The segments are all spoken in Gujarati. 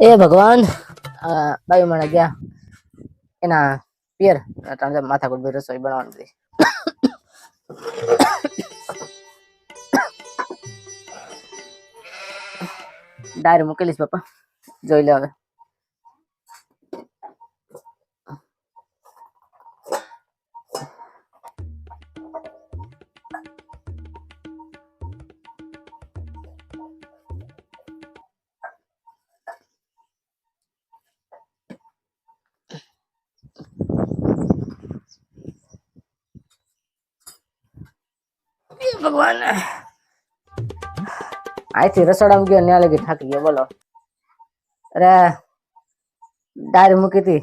એ ભગવાન બાયુ મને ગયા. એના પિયર અટાણે માથા કુટ રસોઈ બનાવવાની હતી. ડાયરી મૂકેલીશ પપ્પા. જોઈ લે હવે. ભગવાન. અહીંથી રસોડામાં ગયો ન્યા લગી થાકી ગયો, બોલો. અરે ડાયરી મૂકી હતી.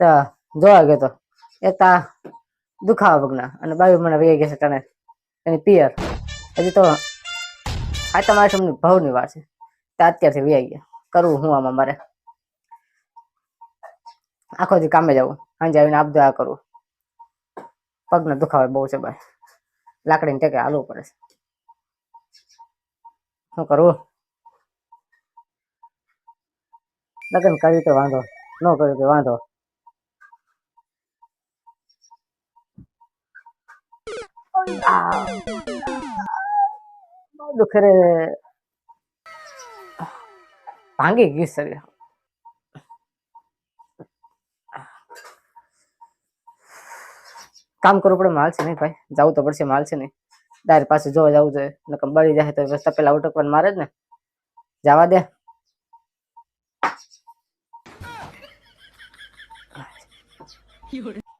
તો જોવા ગયો તો. એક તા દુખાવા પગના અને બાવી મને વહી ગયા છે તને. એની પિયર. હજી તો આ તમારી તમને ભાવની વાર છે. તે અત્યારથી વ્યાઈ ગયા. કરવું હું આમાં મારે? આખો દી કામે જવું. સાંજે આવીને આપજો આ કરવું પગનો દુખાવો બહુ છે, ભાઈ. લાકડીને ટેકે હાલવું પડે છે. શું કરવું? લગ્ન કર્યું તો વાંધો, ન કર્યું તો વાંધો. બહુ ભાંગી ગયું શરીર. કામ કરવું પડે, માલ છે નહીં ભાઈ. જવું તો પડશે, માલ છે નહીં. ડાયર પાસે જોવા જવું જોઈએ નકર બળી જાય તો રસ્તા પેલા ઉટકવાનું મારે જ ને. જવા દે.